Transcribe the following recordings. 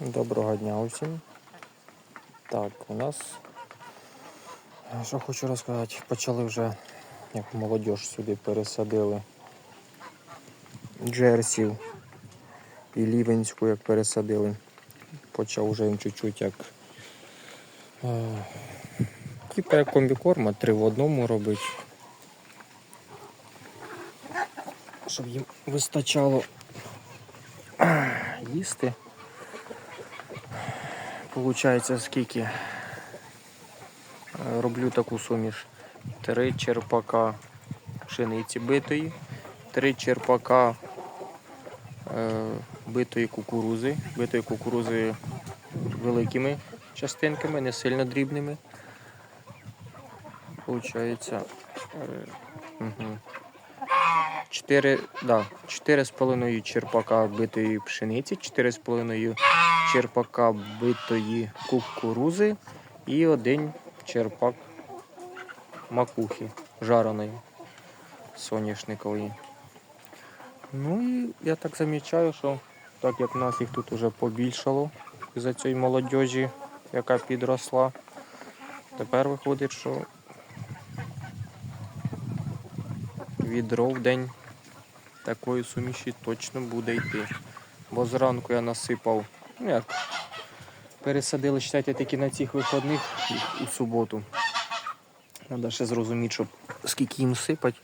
Доброго дня усім. Так, у нас, що хочу розказати, почали вже, як молодь сюди пересадили джерсів і лівенську, як пересадили. Почав вже їм чуть-чуть як. Е, типа як комбікорма, три в одному робити. Щоб їм вистачало їсти. Получається скільки? Е, Роблю таку суміш. Три черпака пшениці битої, три черпака е, битої кукурузи, битої кукурузи великими частинками, не сильно дрібними. Получається. Е, угу. 4, да, 4,5 черпака битої пшениці, 4,5 черпака битої кукурузи і один черпак макухи жареної соняшникової. Ну і я так замічаю, що так як в нас їх тут вже побільшало за цієї молодіжі, яка підросла, тепер виходить, що відро в день такої суміші точно буде йти. Бо зранку я насипав, як, пересадили, читайте, тільки на цих виходних у суботу. Треба ще зрозуміти, щоб скільки їм сипати.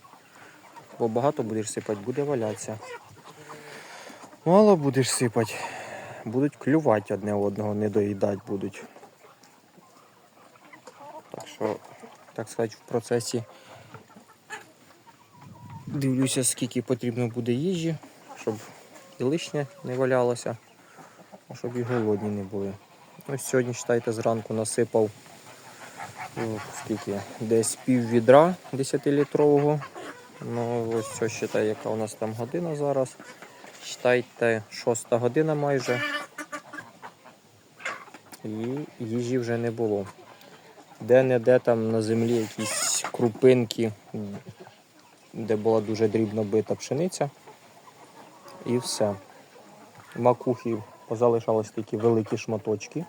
Бо багато будеш сипати, буде валятися. Мало будеш сипати, будуть клювати одне одного, не доїдати будуть. Так що, так сказати, в процесі Дивлюся, скільки потрібно буде їжі, щоб і лишнє не валялося, щоб і голодні не були. Ось сьогодні, вважайте, зранку насипав ну, скільки, десь пів відра 10-літрового. Ну, ось все, вважайте, яка у нас там година зараз. Вважайте, шоста година майже. І їжі вже не було. Де-не-де там на землі якісь крупинки де була дуже дрібно бита пшениця. І все. Макухи позалишались такі великі шматочки.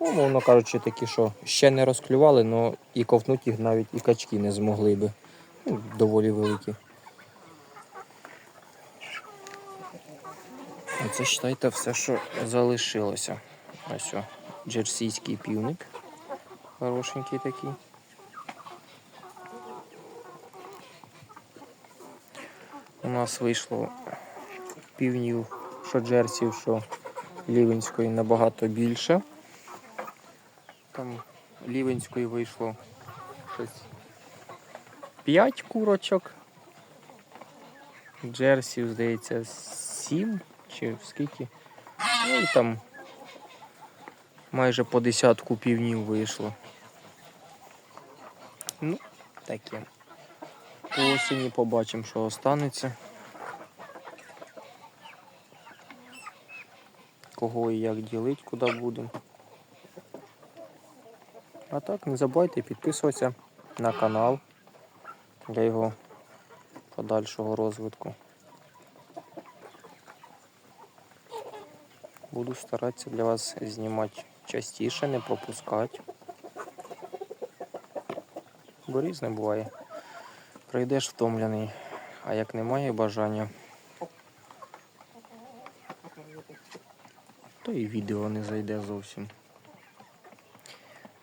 Ну, мовно кажучи, такі, що ще не розклювали, але і ковтнути їх навіть і качки не змогли би. Ну, доволі великі. Оце, вважайте, все, що залишилося. Ось о, джерсійський півник. Хорошенький такий. У нас вийшло півнів, що джерсів, що лівенської набагато більше. Там лівенської вийшло щось 5 курочок. Джерсів, здається, 7 чи скільки. Ну і там майже по десятку півнів вийшло. Ну, таке. По осені побачимо, що останеться. Кого і як ділити, куди будемо. А так, не забувайте підписуватися на канал для його подальшого розвитку. Буду старатися для вас знімати частіше, не пропускати. Бо різне буває. Прийдеш втомлений, а як немає бажання, то і відео не зайде зовсім.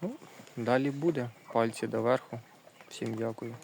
Ну, Далі буде. Пальці доверху. Всім дякую.